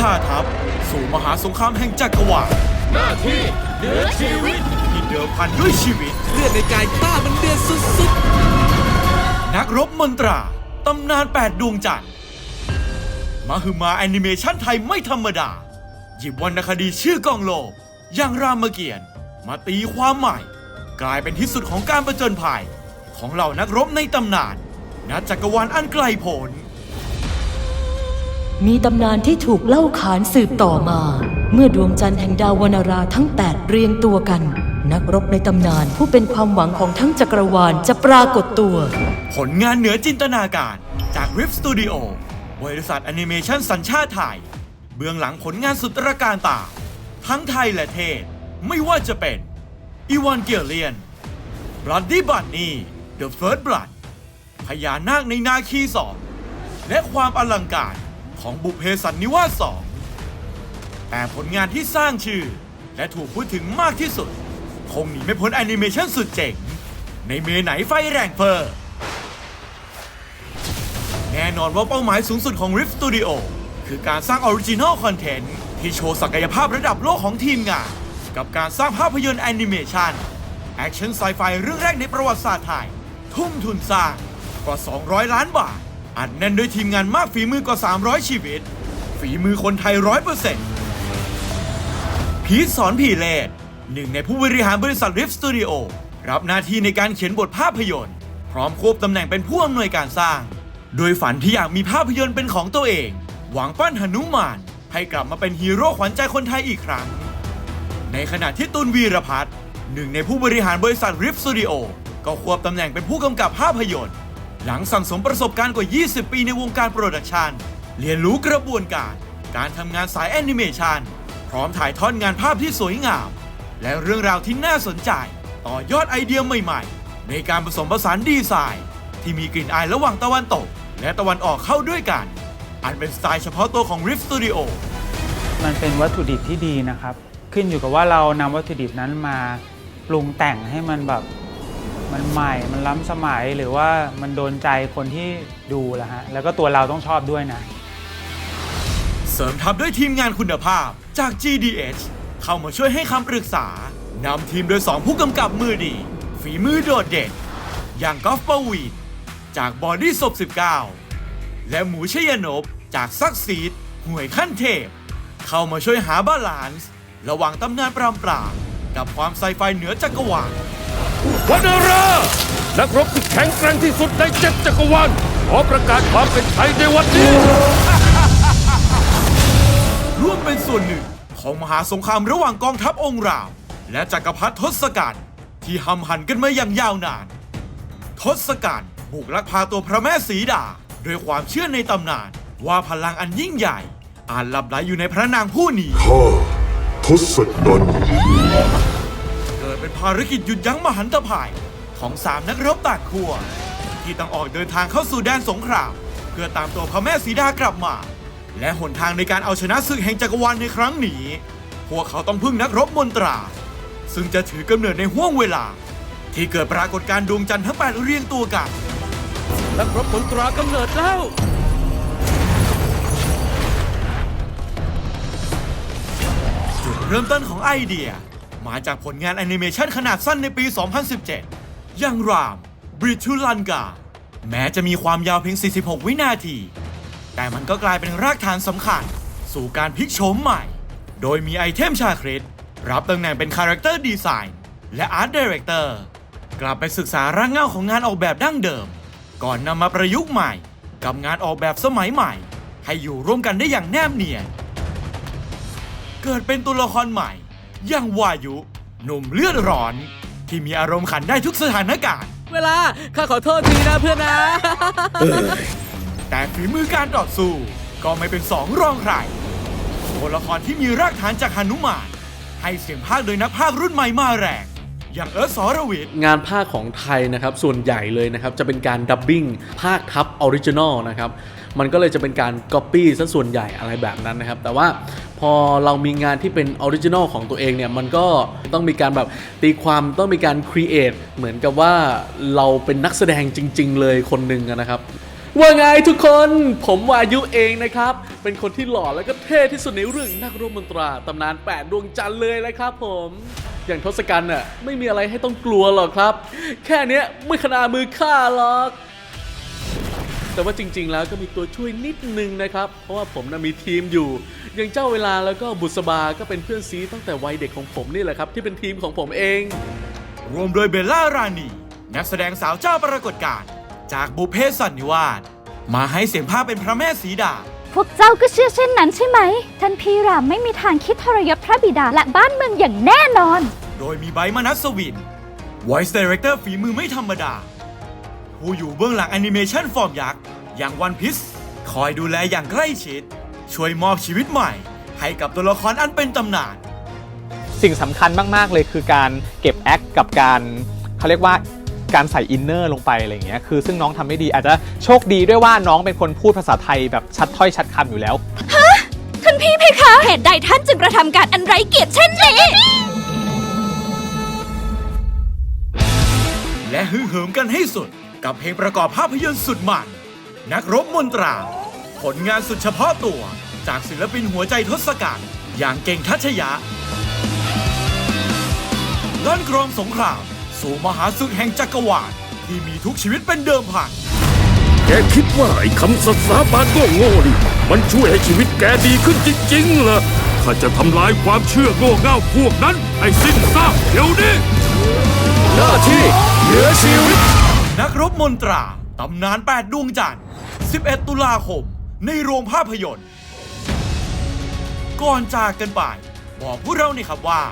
ธาทัพ สู่มหาสงครามแห่งจักรวาลหน้าที่เหนือชีวิตที่เดิมพันด้วยชีวิต เลือดในกายข้ามันเดือดสุดนักรบมนตรา ตำนาน8ดวงจันทร์มาฮือมาแอนิเมชันไทยไม่ธรรมดา หยิบวรรณคดีชื่อกองโลก อย่างรามเกียรติ์มาตีความใหม่ กลายเป็นที่สุดของการประจนภัย ของเหล่านักรบในตำนานณจักรวาลอันไกลโพ้น มีตำนานที่ถูกเล่าขานสืบต่อมา เมื่อดวงจันทร์แห่งดาววรรณราทั้ง 8 เรียงตัวกัน นักรบในตำนานผู้เป็นความหวังของทั้งจักรวาลจะปรากฏตัว ผลงานเหนือจินตนาการจาก Rift Studio บริษัทแอนิเมชันสัญชาติไทย เบื้องหลังผลงานสุดระการตา ทั้งไทยและเทศ ไม่ว่าจะเป็นอีวานเกียเลียนบรัดดี้บันนี่ The First Blood พญานาคในนาคีสองและความอลังการ ของบุพเพสันนิวาสสองแต่ผลงานที่สร้างชื่อ และถูกพูดถึงมากที่สุด คงหนีไม่พ้นแอนิเมชันสุดเจ๋ง ในเมไหนไฟแรงเฟอร์แน่นอนว่าเป้าหมายสูงสุดของ Rift Studio คือการสร้างออริจินอลคอนเทนต์ที่โชว์ศักยภาพระดับโลกของทีมงาน กับการสร้างภาพยนตร์แอนิเมชันแอคชั่นไซไฟเรื่องแรกในประวัติศาสตร์ไทย ทุ่มทุนสร้างกว่า 200 ล้านบาท อัดแน่นด้วยทีมงานมากฝีมือกว่า 300 ชีวิต ฝีมือคนไทย100%พีทสอนผีเลดหนึ่งในผู้บริหารบริษัท Rift Studio รับหน้าที่ในการเขียนบทภาพยนตร์ พร้อมควบตำแหน่งเป็นผู้อำนวยการสร้าง โดยฝันที่อยากมีภาพยนตร์เป็นของตัวเอง หวังปั้นหนุมาน ให้กลับมาเป็นฮีโร่ขวัญใจคนไทยอีกครั้ง ในขณะที่ตุลวีรพัฒน์หนึ่งในผู้บริหารบริษัท Rift Studio ก็ควบตำแหน่งเป็นผู้กำกับภาพยนตร์ หลังสั่งสมประสบการณ์กว่า 20 ปีในวงการโปรดักชันเรียนรู้กระบวนการ การทำงานสายแอนิเมชันพร้อมถ่ายทอดงานภาพที่สวยงาม และเรื่องราวที่น่าสนใจ ต่อยอดไอเดียใหม่ๆ ในการผสมผสานดีไซน์ ที่มีกลิ่นอายระหว่างตะวันตก และตะวันออกเข้าด้วยกัน อันเป็นสไตล์เฉพาะตัวของ Rift Studio มันเป็นวัตถุดิบที่ดีนะครับ ขึ้นอยู่กับว่าเรานำวัตถุดิบนั้นมาปรุงแต่งให้มันแบบ มันใหม่ มันล้ำสมัยหรือว่ามันโดนใจคนที่ดูแหละฮะ แล้วก็ตัวเราต้องชอบด้วยนะ เสริมทัพด้วยทีมงานคุณภาพจาก GDH เข้ามาช่วยให้คำปรึกษานำทีมโดย 2 ผู้กำกับมือดี ฝีมือโดดเด่น อย่างกอล์ฟปวีดจากบอดี้ศพ19 และหมูชยนบจากซักซีดห่วยขั้นเทพ เข้ามาช่วยหาบาลานซ์ ระหว่างตำนานปรามปราบกับความไซไฟเหนือจักรวาล วันารานักรบที่แข็งแกร่งที่สุดในเจ็ดจักรวาลขอประกาศความเป็นไทยในวันนี้ ร่วมเป็นส่วนหนึ่งของมหาสงครามระหว่างกองทัพองค์รามและจักรพรรดิทศกัณฐ์ที่หำหันกันมาอย่างยาวนาน ทศกัณฐ์บุกลักพาตัวพระแม่สีดาด้วยความเชื่อในตำนาน ว่าพลังอันยิ่งใหญ่ อาจหลับไหลอยู่ในพระนางผู้นี้ข้าทศกัณฐ์เกิด เป็นภารกิจหยุดยั้งมหันตภัยของสามนักรบต่างขั้วที่ต้องออกเดินทางเข้าสู่แดนสงคราม เพื่อตามตัวพระแม่สีดากลับมา และหนทางในการเอาชนะศึกแห่งจักรวาลในครั้งนี้ พวกเขาต้องพึ่งนักรบมนตรา ซึ่งจะถือกำเนิดในห้วงเวลา ที่เกิดปรากฏการณ์ดวงจันทร์ทั้งแปดเรียงตัวกัน นักรบมนตรากำเนิดแล้วจุดเริ่มต้นของไอเดีย มาจากผลงานแอนิเมชันขนาดสั้นในปี 2017 อย่างรามบริทูลันกา แม้จะมีความยาวเพียง 46 วินาที แต่มันก็กลายเป็นรากฐานสำคัญ สู่การพลิกโฉมใหม่ โดยมีไอเทมชาคริสรับตำแหน่งเป็นคาแรคเตอร์ดีไซน์และอาร์ตดีเรคเตอร์กลับไปศึกษารากเหง้าของงานออกแบบดั้งเดิม ก่อนนำมาประยุกต์ใหม่ กับงานออกแบบสมัยใหม่ ให้อยู่ร่วมกันได้อย่างแนบเนียนเกิดเป็นตัวละครใหม่ อย่างวายุ หนุ่มเลือดร้อน ที่มีอารมณ์ขันได้ทุกสถานการณ์ๆเวลา ข้าขอโทษทีนะเพื่อนนะ แต่ฝีมือการต่อสู้ ก็ไม่เป็นสองรองใครตัวละครที่มีรากฐานจากหนุมาน ให้เสียงภาคโดยนักภาครุ่นใหม่มาแรง อย่างเอิร์ธสรวิทย์งานภาคของไทยนะครับส่วนใหญ่เลยนะครับจะเป็นการดับบิ้งภาคทับออริจินอลนะครับมันก็เลยจะเป็นการก๊อปปี้ซะส่วนใหญ่อะไรแบบนั้นนะครับ แต่ว่าพอเรามีงานที่เป็นออริจินอลของตัวเองเนี่ย มันก็ต้องมีการแบบตีความต้องมีการครีเอทเหมือนกับว่าเราเป็นนักแสดงจริง ๆ เลยคนหนึ่งนะครับว่าไงทุกคนผมวายุเองนะครับ เป็นคนที่หล่อแล้วก็เท่ที่สุดในเรื่องนักรบมนตราตำนาน 8 ดวงจันทร์เลยนะครับผม อย่างทศกัณฐ์น่ะไม่มีอะไรให้ต้องกลัวหรอกครับ แค่เนี้ยไม่ขนามือฆ่าหรอกแต่ว่าจริง ๆ แล้วก็มีตัวช่วยนิดนึงนะครับ เพราะว่าผมนะมีทีมอยู่ อย่างเจ้าเวลาแล้วก็บุษบาก็เป็นเพื่อนซีตั้งแต่วัยเด็กของผมนี่แหละครับ ที่เป็นทีมของผมเอง รวมโดยเบลล่ารานีนักแสดงสาวเจ้าปรากฏการณ์จากบุพเพสันนิวาสมาให้เสียงภาคเป็นพระแม่สีดา พวกเจ้าก็เชื่อเช่นนั้นใช่ไหม ท่านพี่รามไม่มีทางคิดทรยศพระบิดาและบ้านเมืองอย่างแน่นอน โดยมีไบร์ทมนัสวิน Voice Director ฝีมือไม่ธรรมดา ผู้อยู่เบื้องหลังแอนิเมชันฟอร์มยักษ์ อย่างวันพิ e คอยดูแลอย่างใกล้ชิด ช่วยมอบชีวิตใหม่ ให้กับตัวละครอันเป็นตำนาน สิ่งสำคัญมาก ๆ เลยคือการเก็บแอคกับการเขาเรียกว่า การใส่อินเนอร์ลงไปอะไรอย่างเงี้ยคือซึ่งน้องทำได้ดีอาจจะโชคดีด้วยว่าน้องเป็นคนพูดภาษาไทยแบบชัดถ้อยชัดคำอยู่แล้วท่านพี่เพคะเหตุใดท่านจึงกระทำการอันไร้เกียรติเช่นนี้และฮึ่งเหิมกันให้สุด กับเพลงประกอบภาพยนตร์สุดมันนักรบมนตรา ผลงานสุดเฉพาะตัว จากศิลปินหัวใจทศกัณฐ์อย่างเก่งทัชยะลั่นกรองสงคราม สู่มหาศึกแห่งจักรวาลที่มีทุกชีวิตเป็นเดิมพัน แกคิดว่าไอ้คำสัตย์สาบานโง่ๆนี่มันช่วยให้ชีวิตแกดีขึ้นจริงๆเหรอข้าจะทำลายความเชื่อโง่เง่าพวกนั้น ให้สิ้นซากเดี๋ยวนี้ หน้าที่เหนือชีวิต นักรบมนตรา ตำนาน 8 ดวงจันทร์ 11 ตุลาคม ในโรงภาพยนตร์ ก่อนจากกันไป บอกพวกเราหน่อยครับว่า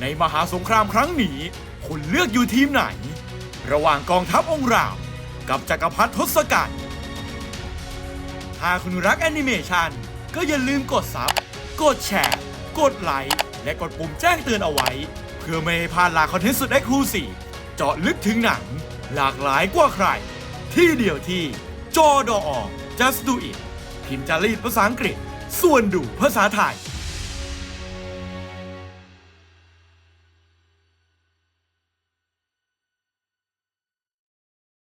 ในมหาสงครามครั้งนี้ คุณเลือกอยู่ทีมไหน ระหว่างกองทัพองค์ราม กับจักรพรรดิทศกัณฐ์ถ้าคุณรักแอนิเมชันก็อย่าลืมกดซับ กดแชร์ กดไลค์ และกดปุ่มแจ้งเตือนเอาไว้ เพื่อไม่ให้พลาดลาคอนเทนต์สุดเอ็กซ์คลูซีฟเจาะลึกถึงหนัง หลากหลายกว่าใคร ที่เดียวที่จอดออ just do it พิมพ์จารีตภาษาอังกฤษ ส่วนดูภาษาไทย